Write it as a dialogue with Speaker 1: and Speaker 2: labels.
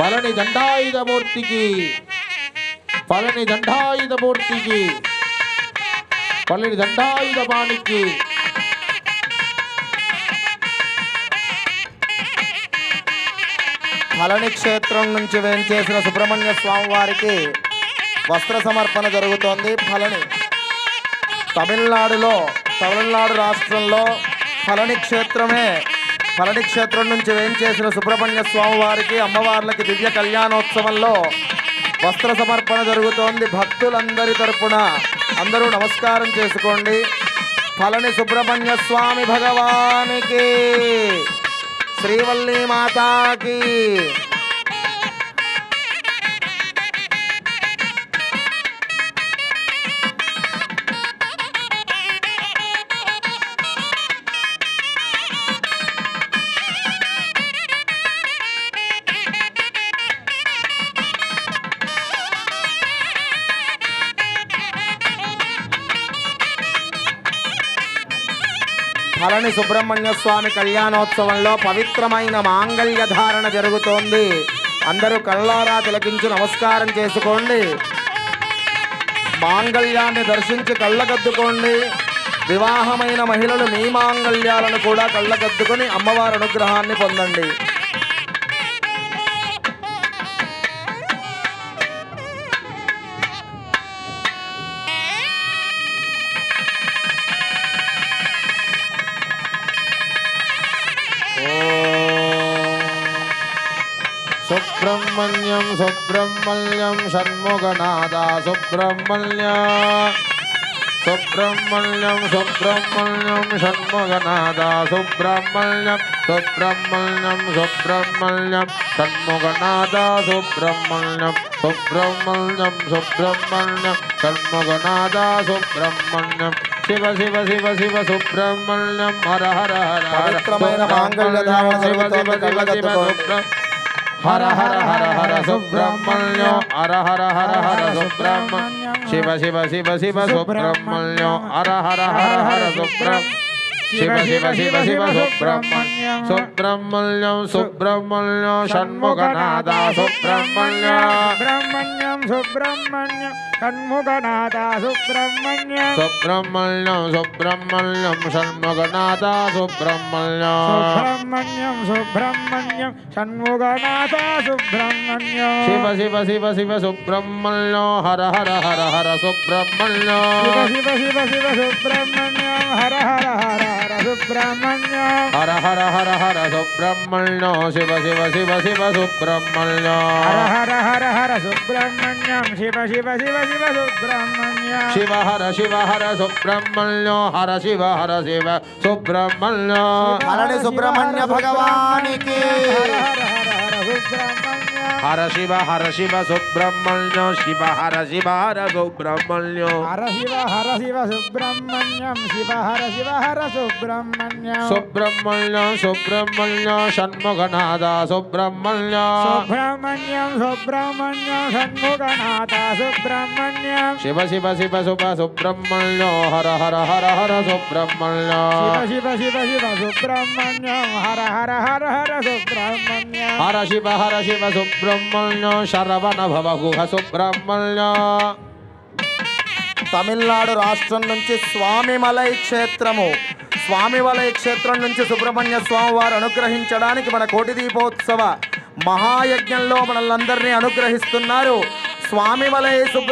Speaker 1: పలని దండాయుధమూర్తికి పలని దండాయుధమూర్తికి పలని దండాయుధమానికి
Speaker 2: పలని క్షేత్రం నుంచి వేంచేసిన సుబ్రహ్మణ్య స్వామి వారికి వస్త్ర సమర్పణ జరుగుతోంది ఫలని తమిళనాడులో తమిళనాడు రాష్ట్రంలో ఫలని క్షేత్రమే పలడి క్షేత్రం నుంచి వేయించేసిన సుబ్రహ్మణ్య స్వామి వారికి అమ్మవార్లకి దివ్య కళ్యాణోత్సవంలో వస్త్ర సమర్పణ జరుగుతోంది. భక్తులందరి తరపున అందరూ నమస్కారం చేసుకోండి. పలని సుబ్రహ్మణ్య స్వామి భగవానికి శ్రీవల్లి మాతాకి ఫలని సుబ్రహ్మణ్య స్వామి కళ్యాణోత్సవంలో పవిత్రమైన మాంగళ్య ధారణ జరుగుతోంది. అందరూ కళ్ళారా తిలకించి నమస్కారం చేసుకోండి. మాంగళ్యాన్ని దర్శించి కళ్ళగద్దుకోండి. వివాహమైన మహిళలు మీ మాంగళ్యాలను కూడా కళ్ళగద్దుకొని అమ్మవారి అనుగ్రహాన్ని పొందండి.
Speaker 1: సుబ్రహ్మణ్యం సుబ్రహ్మణ్యం షణ్ముఖనాథ సుబ్రహ్మణ్య సుబ్రహ్మణ్యం సుబ్రహ్మణ్యం షణ్ముఖనాథ సుబ్రహ్మణ్యం సుబ్రహ్మణ్యం సుబ్రహ్మణ్యం షణ్ముఖనాథ సుబ్రహ్మణ్యం సుబ్రహ్మణ్యం సుబ్రహ్మణ్యం షణ్ముఖనాథ సుబ్రహ్మణ్యం శివ శివ శివ శివ సుబ్రహ్మణ్యం హర హర హర హర
Speaker 2: పవిత్రమైన మాంగళ్య ధారణ
Speaker 1: శివ శివ
Speaker 2: జరుగుతోంది,
Speaker 1: శివ శివ
Speaker 2: కళ్ళగద్దుకోండి.
Speaker 1: हर हर हर हर सुब्रह्मण्यो हर हर हर हर सुब्रह्मण्य शिव शिव शिव शिव सुब्रह्मण्यो हर हर हर हर सुब्रह्म शिव शिव शिव शिव सुब्रह्मण्य सुब्रह्मण्य सुब्रह्मण्य षण्मुखनाथ सुब्रह्मण्य ब्रह्मण्य
Speaker 3: सुब्रह्मण्य षण्मुखनाथ सुब्रह्मण्य सुब्रह्मण्य
Speaker 1: सुब्रह्मण्य षण्मुखनाथ सुब्रह्मण्य सुब्रह्मण्य
Speaker 3: सुब्रह्मण्य षण्मुखनाथ सुब्रह्मण्य शिव
Speaker 1: शिव शिव शिव सुब्रह्मण्य हर हर हर हर सुब्रह्मण्य शिव
Speaker 3: शिव शिव शिव सुब्रह्मण्य हर हर हर హర హర సుబ్రహ్మణ్యం
Speaker 1: హర హర హర హర సుబ్రహ్మణ్య శివ శివ శివ శివ సుబ్రహ్మణ్య
Speaker 3: హర హర హర హర సుబ్రహ్మణ్యం శివ శివ శివ శివ సుబ్రహ్మణ్యం
Speaker 1: శివ హర శివ హర సుబ్రహ్మణ్య హర శివ హర శివ సుబ్రహ్మణ్య
Speaker 2: ఫలని సుబ్రహ్మణ్య భగవానికి
Speaker 3: హర హర हर शिव हर
Speaker 1: शिव सुब्रह्मण्य शिव हर शिव हर सुब्रह्मण्य हर शिव हर
Speaker 3: शिव सुब्रह्मण्यम शिव हर शिव हर सुब्रह्मण्य सुब्रह्मण्य सुब्रह्मण्य षण्मुखनाथ
Speaker 1: सुब्रह्मण्य सुब्रह्मण्यम सुब्रह्मण्य षण्मुखनाथ
Speaker 3: सुब्रह्मण्य शिव शिव शिव
Speaker 1: शुभ सुब्रह्मण्य हर हर हर हर सुब्रह्मण्य शिव शिव शिव
Speaker 3: शिव सुब्रह्मण्यम हर हर हर हर सुब्रह्मण्य हर शिव సుబ్రహ్మణ్యం
Speaker 1: శివ సుబ్రహ్మణ్య శరవణ భవ గుహ సుబ్రహ్మణ్య
Speaker 2: తమిళనాడు రాష్ట్రం నుంచి స్వామిమలై క్షేత్రము స్వామిమలై క్షేత్రం నుంచి సుబ్రహ్మణ్య స్వామి వారు అనుగ్రహించడానికి మన కోటి దీపోత్సవ మహాయజ్ఞంలో మనల్ని అనుగ్రహిస్తున్నారు. స్వామిమలై సుబ్ర